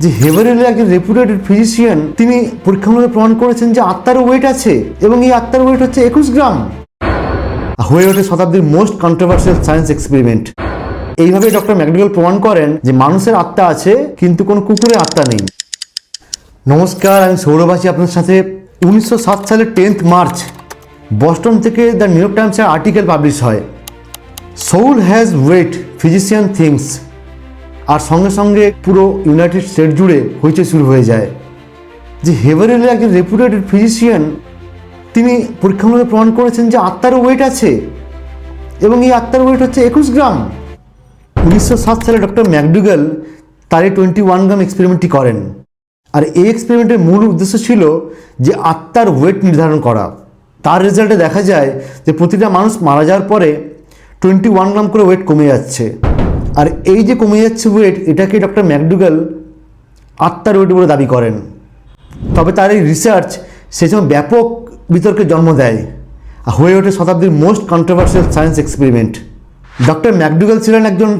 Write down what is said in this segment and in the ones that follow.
যে হেভারেলে একজন রেপুটেড ফিজিশিয়ান তিনি পরীক্ষামূলক প্রমাণ করেছেন যে আত্মার ওয়েট আছে এবং এই আত্মার ওয়েট হচ্ছে একুশ গ্রাম। হয়ে ওঠে শতাব্দীর মোস্ট কন্ট্রোভার্সিয়াল সায়েন্স এক্সপেরিমেন্ট এইভাবে ডক্টর ম্যাকডিগল প্রমাণ করেন যে মানুষের আত্মা আছে, কিন্তু কোনো কুকুরের আত্মা নেই। নমস্কার, আমি সৌরভাসী আপনার সাথে। উনিশশো সাত সালের টেন্থ মার্চ, বস্টন থেকে দ্য নিউ ইয়র্ক টাইমসের আর্টিকেল পাবলিশ হয়। Soul has weight physician thinks আর সঙ্গে সঙ্গে পুরো ইউনাইটেড স্টেট জুড়ে হইচই শুরু হয়ে যায়। যে হেভারেলের একজন রেপুটেড ফিজিশিয়ান, তিনি পরীক্ষামূলক প্রমাণ করেছেন যে আত্মারও ওয়েট আছে এবং এই আত্মার ওয়েট হচ্ছে একুশ গ্রাম। উনিশশো সাত সালে ডক্টর ম্যাকডুগাল তার এই টোয়েন্টি ওয়ান গ্রাম এক্সপেরিমেন্টটি করেন। আর এই এক্সপেরিমেন্টের মূল উদ্দেশ্য ছিল যে আত্মার ওয়েট নির্ধারণ করা। তার রেজাল্টে দেখা যায় যে প্রতিটা মানুষ মারা যাওয়ার পরে টোয়েন্টি ওয়ান গ্রাম করে ওয়েট কমে যাচ্ছে। আর এই যে কমে যাচ্ছে ওয়েট এটাকে ডক্টর ম্যাকডুগাল আত্মার ওয়েট বলে দাবি করেন। তবে তার এই রিসার্চ সেই সময় ব্যাপক বিতর্কের জন্ম দেয় আর হয়ে ওঠে শতাব্দীর most controversial science experiment doctor McDougall ছিলেন একজন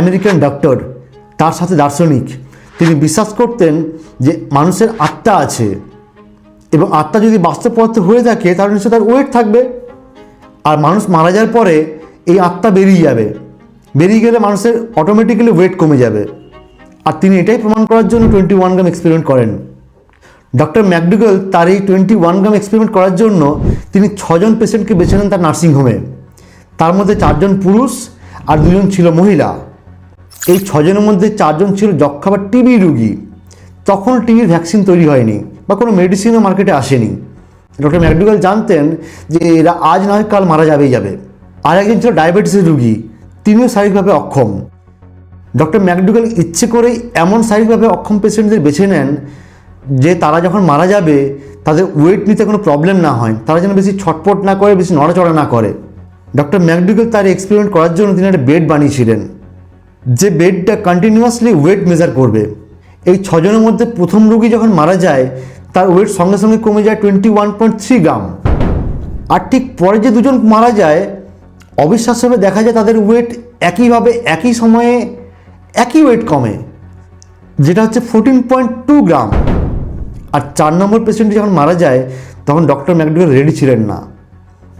আমেরিকান ডক্টর তার সাথে দার্শনিক। তিনি বিশ্বাস করতেন যে মানুষের আত্মা আছে এবং আত্মা যদি বাস্তব পদার্থ হয়ে থাকে, তাহলে নিশ্চয়ই তার ওয়েট থাকবে। আর মানুষ মারা যাওয়ার পরে এই আত্মা বেরিয়ে যাবে। বেরিয়ে গেলে মানুষের অটোমেটিক্যালি ওয়েট কমে যাবে। আর তিনি এটাই প্রমাণ করার জন্য টোয়েন্টি ওয়ান গ্রাম এক্সপেরিমেন্ট করেন। ডক্টর ম্যাকডুগাল তার এই টোয়েন্টি ওয়ান গ্রাম এক্সপেরিমেন্ট করার জন্য তিনি ছজন পেশেন্টকে বেছে নেন তার নার্সিংহোমে তার মধ্যে চারজন পুরুষ আর দুজন ছিল মহিলা। এই ছজনের মধ্যে চারজন ছিল যক্ষা বা টিবি রুগী। তখন টিবির ভ্যাকসিন তৈরি হয়নি বা কোনো মেডিসিনও মার্কেটে আসেনি। ডক্টর ম্যাকডুগাল জানতেন যে এরা আজ নয় কাল মারা যাবেই যাবে। আর একজন ছিল ডায়াবেটিসের রুগী। তিনিও শারীরিকভাবে অক্ষম। ডক্টর ম্যাকডুগাল ইচ্ছে করেই এমন শারীরিকভাবে অক্ষম পেশেন্টদের বেছে নেন যে তারা যখন মারা যাবে, তাদের ওয়েট নিতে কোনো প্রবলেম না হয়। তারা যেন বেশি ছটপট না করে, বেশি নড়াচড়া না করে। ডক্টর ম্যাকডুগাল তার এক্সপেরিমেন্ট করার জন্য তিনি একটা বেড বানিয়েছিলেন, যে বেডটা কন্টিনিউয়াসলি ওয়েট মেজার করবে। এই ছজনের মধ্যে প্রথম রোগী যখন মারা যায়, তার ওয়েট সঙ্গে সঙ্গে কমে যায় twenty one point three gram. আর ঠিক পরে যে দুজন মারা যায় অবিশ্বাস্যভাবে দেখা যায় তাদের ওয়েট একইভাবে, একই সময়ে, একই ওয়েট কমে, যেটা হচ্ছে ফোরটিন পয়েন্ট টু গ্রাম। আর চার নম্বর পেশেন্ট যখন মারা যায়, তখন ডক্টর ম্যাকডুগাল রেডি ছিলেন না।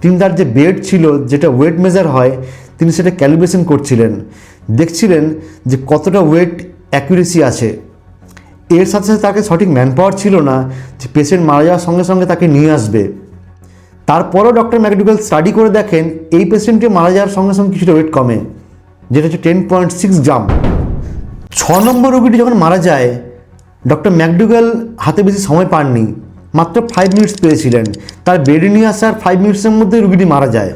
তিনি তার যে বেড ছিল, যেটা ওয়েট মেজার হয়, তিনি সেটা ক্যালিব্রেশন করছিলেন। দেখছিলেন যে কতটা ওয়েট অ্যাকুরেসি আছে। এর সাথে সাথে তাকে সঠিক ম্যান পাওয়ার ছিল না যে পেশেন্ট মারা যাওয়ার সঙ্গে সঙ্গে তাকে নিয়ে আসবে। তারপরেও ডক্টর ম্যাকডুগাল স্টাডি করে দেখেন, এই পেশেন্টটি মারা যাওয়ার সঙ্গে সঙ্গে কিছুটা ওয়েট কমে, যেটা হচ্ছে টেন পয়েন্ট সিক্স গ্রাম ছ নম্বর রোগীটি যখন মারা যায়, ডক্টর ম্যাকডুগাল হাতে বেশি সময় পাননি, মাত্র ফাইভ মিনিটস পেয়েছিলেন। তার বেডে নিয়ে আসার ফাইভ মিনিটসের মধ্যে রুগীটি মারা যায়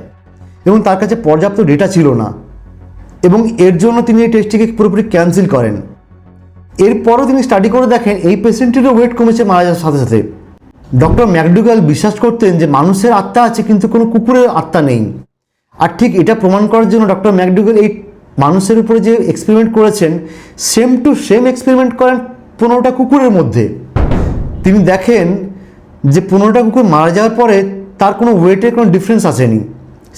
এবং তার কাছে পর্যাপ্ত ডেটা ছিল না এবং এর জন্য তিনি এই টেস্টটিকে পুরোপুরি ক্যান্সেল করেন। এরপরও তিনি স্টাডি করে দেখেন, এই পেশেন্টেরও ওয়েট কমেছে মারা যাওয়ার সাথে সাথে। ডক্টর ম্যাকডুগাল বিশ্বাস করতেন যে মানুষের আত্মা আছে, কিন্তু কোনো কুকুরের আত্মা নেই। আর ঠিক এটা প্রমাণ করার জন্য ডক্টর ম্যাকডুগাল এই মানুষের উপরে যে এক্সপেরিমেন্ট করেছেন সেম টু সেম এক্সপেরিমেন্ট করেন পনেরোটা কুকুরের মধ্যে। তিনি দেখেন যে পনেরোটা কুকুর মারা যাওয়ার পরে তার কোনো ওয়েটের কোনো ডিফারেন্স আসেনি।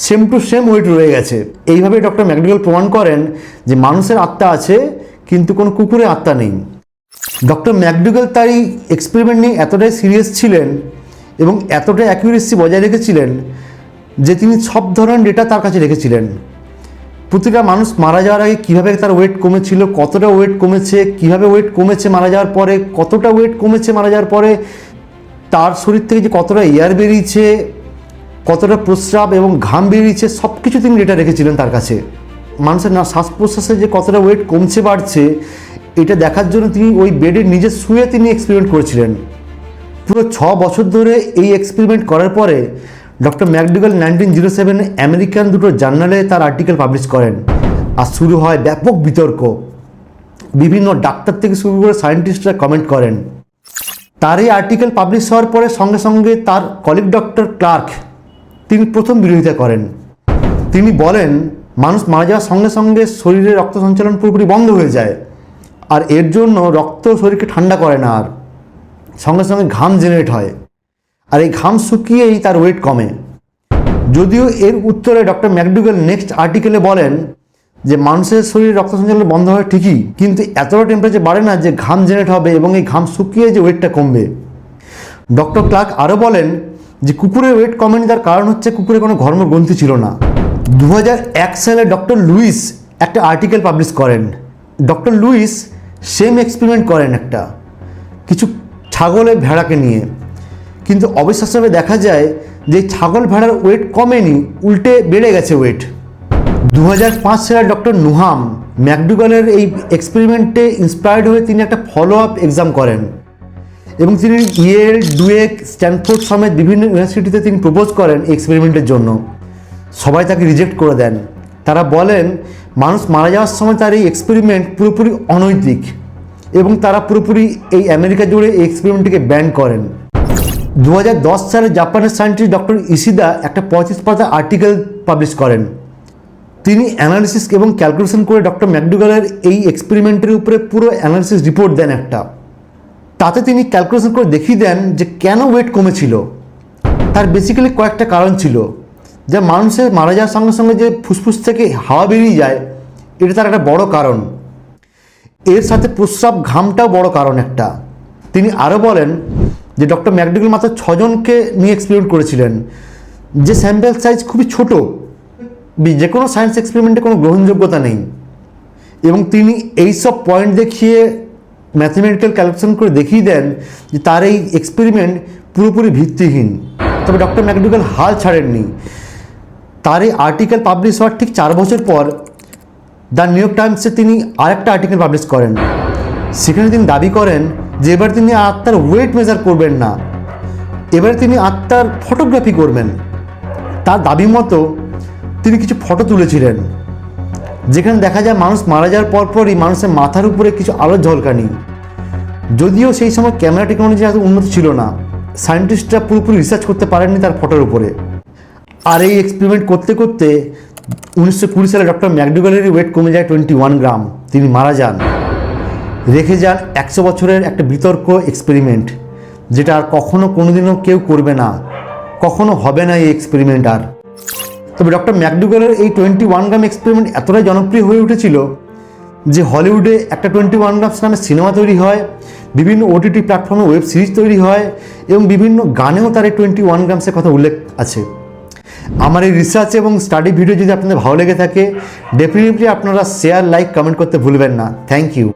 সেম টু সেম ওয়েট রয়ে গেছে। এইভাবে ডক্টর ম্যাকডুগাল প্রমাণ করেন যে মানুষের আত্মা আছে, কিন্তু কোনো কুকুরের আত্মা নেই। ডক্টর ম্যাকডুগাল তার এই এক্সপেরিমেন্ট নিয়ে এতটাই সিরিয়াস ছিলেন এবং এতটাই অ্যাকিউরেসি বজায় রেখেছিলেন যে তিনি সব ধরনের ডেটা তার কাছে রেখেছিলেন। প্রতিটা মানুষ মারা যাওয়ার আগে কীভাবে তার ওয়েট কমেছিল, কতটা ওয়েট কমেছে, কীভাবে ওয়েট কমেছে মারা যাওয়ার পরে, কতটা ওয়েট কমেছে মারা যাওয়ার পরে, তার শরীর থেকে যে কতটা এয়ার বেরিয়েছে, কতটা প্রস্রাব এবং ঘাম বেরিয়েছে সব কিছু তিনি ডেটা রেখেছিলেন তার কাছে। মানুষের না শ্বাস প্রশ্বাসে যে কতটা ওয়েট কমছে, বাড়ছে এটা দেখার জন্য তিনি ওই বেডে নিজে শুয়ে তিনি এক্সপেরিমেন্ট করেছিলেন। পুরো ছ বছর ধরে এই এক্সপেরিমেন্ট করার পরে ডক্টর ম্যাকডুগাল নাইনটিন জিরো সেভেনে আমেরিকান দুটো জার্নালে তার আর্টিকেল পাবলিশ করেন। আর শুরু হয় ব্যাপক বিতর্ক। বিভিন্ন ডাক্তার থেকে শুরু করে সায়েন্টিস্টরা কমেন্ট করেন। তার এই আর্টিকেল পাবলিশ হওয়ার পরে সঙ্গে সঙ্গে তার কলিগ ডক্টর ক্লার্ক তিনি প্রথম বিরোধিতা করেন। তিনি বলেন, মানুষ মারা যাওয়ার সঙ্গে সঙ্গে শরীরে রক্ত সঞ্চালন পুরোপুরি বন্ধ হয়ে যায়। আর এর জন্য রক্ত শরীরকে ঠান্ডা করে না আর। সঙ্গে সঙ্গে ঘাম জেনারেট হয়। আর এই ঘাম শুকিয়েই তার ওয়েট কমে। যদিও এর উত্তরে ডক্টর ম্যাকডুগাল নেক্সট আর্টিকেলে বলেন যে মানুষের শরীরে রক্ত সঞ্চালন বন্ধ হয় ঠিকই, কিন্তু এতটা টেম্পারেচার বাড়ে না যে ঘাম জেনারেট হবে এবং এই ঘাম শুকিয়ে যে ওয়েটটা কমবে। ডক্টর ক্লার্ক আরও বলেন যে কুকুরের ওয়েট কমেনি তার কারণ হচ্ছে কুকুরের কোনো ঘর্ম গ্রন্থি ছিল না। দু সালে ডক্টর লুইস একটা আর্টিকেল পাবলিশ করেন। ডক্টর লুইস সেম এক্সপেরিমেন্ট করেন একটা। কিছু ছাগলের ভেড়াকে নিয়ে। কিন্তু অবিশ্বাস্যভাবে দেখা যায় যে ছাগল ভেড়ার ওয়েট কমেনি, উল্টে বেড়ে গেছে ওয়েট দু সালে ডক্টর নুহাম ম্যাকডুগালের এই এক্সপেরিমেন্টে ইন্সপায়ার্ড হয়ে তিনি একটা ফলো আপ এক্সাম করেন। এবং তিনি ইয়েল ডুয়েক স্ট্যানফোর্ড সমেত বিভিন্ন ইউনিভার্সিটিতে তিনি প্রপোজ করেন এক্সপেরিমেন্টের জন্য। সবাই তাকে রিজেক্ট করে দেন। তারা বলেন মানুষ মারা যাওয়ার সময় তার এই এক্সপেরিমেন্ট পুরোপুরি অনৈতিক এবং তারা পুরোপুরি এই আমেরিকা জুড়ে এই এক্সপেরিমেন্টটিকে ব্যান করেন। দু হাজার দশ সালে জাপানের সায়েন্টিস্ট ডক্টর ইসিদা একটা পঁয়ত্রিশ পাতা আর্টিকেল পাবলিশ করেন। তিনি অ্যানালিসিস এবং ক্যালকুলেশন করে ডক্টর ম্যাকডুগালের এই এক্সপেরিমেন্টের উপরে পুরো অ্যানালিসিস রিপোর্ট দেন একটা। তাতে তিনি ক্যালকুলেশন করে দেখিয়ে দেন যে কেন ওয়েট কমেছিল। তার বেসিক্যালি কয়েকটা কারণ ছিল। যে মানুষের মারা যাওয়ার সঙ্গে সঙ্গে যে ফুসফুস থেকে হাওয়া বেরিয়ে যায়, এটা তার একটা বড় কারণ। এর সাথে প্রস্রাব ঘামটাও বড় কারণ একটা। তিনি আরও বলেন যে ডক্টর ম্যাকডুগাল মাত্র ছজনকে নিয়ে এক্সপেরিমেন্ট করেছিলেন। যে স্যাম্পেল সাইজ খুবই ছোট যে কোনো সায়েন্স এক্সপেরিমেন্টে কোনো গ্রহণযোগ্যতা নেই। এবং তিনি এইসব পয়েন্ট দেখিয়ে ম্যাথমেটিক্যাল ক্যালকুলেশন করে দেখিয়ে দেন যে তার এই এক্সপেরিমেন্ট পুরোপুরি ভিত্তিহীন। তবে ডক্টর ম্যাকডুগাল হাল ছাড়েননি। তার এই আর্টিকেল পাবলিশ হওয়ার ঠিক চার বছর পর দ্য নিউ ইয়র্ক টাইমসে তিনি আরেকটা আর্টিকেল পাবলিশ করেন। সেখানে তিনি দাবি করেন যে এবার তিনি আত্মার ওয়েট মেজার করবেন না। এবারে তিনি আত্মার ফটোগ্রাফি করবেন। তার দাবি মতো তিনি কিছু ফটো তুলেছিলেন। যেখানে দেখা যায় মানুষ মারা যাওয়ার পরপরই মানুষের মাথার উপরে কিছু আলোর ঝলকানি। যদিও সেই সময় ক্যামেরা টেকনোলজি এত উন্নত ছিল না। সায়েন্টিস্টরা পুরোপুরি রিসার্চ করতে পারেননি তার ফটোর উপরে। আর এই এক্সপেরিমেন্ট করতে করতে উনিশশো কুড়ি সালে ডক্টর ম্যাকডুগালেরই ওয়েট কমে যায় টোয়েন্টি ওয়ান গ্রাম তিনি মারা যান। রেখে যান একশো বছরের একটা বিতর্ক এক্সপেরিমেন্ট যেটা আর কখনো কোনোদিনও কেউ করবে না। কখনো হবে না এই এক্সপেরিমেন্ট আর। তবে ডক্টর ম্যাকডুগালের এই টোয়েন্টি ওয়ান গ্রাম এক্সপেরিমেন্ট এতটাই জনপ্রিয় হয়ে উঠেছিল যে হলিউডে একটা টোয়েন্টি ওয়ান গ্রামস নামে সিনেমা তৈরি হয়, বিভিন্ন ওটিটি প্ল্যাটফর্মে ওয়েব সিরিজ তৈরি হয়, এবং বিভিন্ন গানেও তার এই টোয়েন্টি ওয়ান গ্রামসের কথা উল্লেখ আছে। আমার এই রিসার্চ এবং স্টাডি ভিডিও যদি আপনাদের ভালো লেগে থাকে ডেফিনেটলি আপনারা শেয়ার লাইক কমেন্ট করতে ভুলবেন না। Thank you